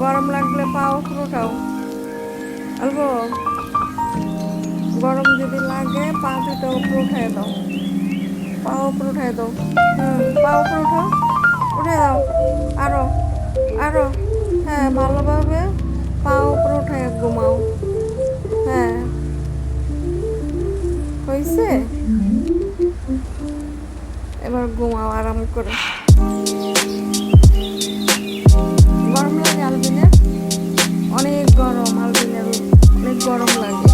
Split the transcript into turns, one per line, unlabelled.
গরম লাগলে পাও উঠাও আলবো গরম যদি লাগে পা দুটো উপরে উঠাই দাও। পা উপরে উঠাই দাও। হুম পা উপরে উঠাও উঠে দাও আরও আরও। হ্যাঁ ভালোভাবে পা উপরে উঠাই ঘুমাও। হ্যাঁ। হয়েছে এবার ঘুমাও আরাম করে। গরম লাগে অনেক গরম লাগে।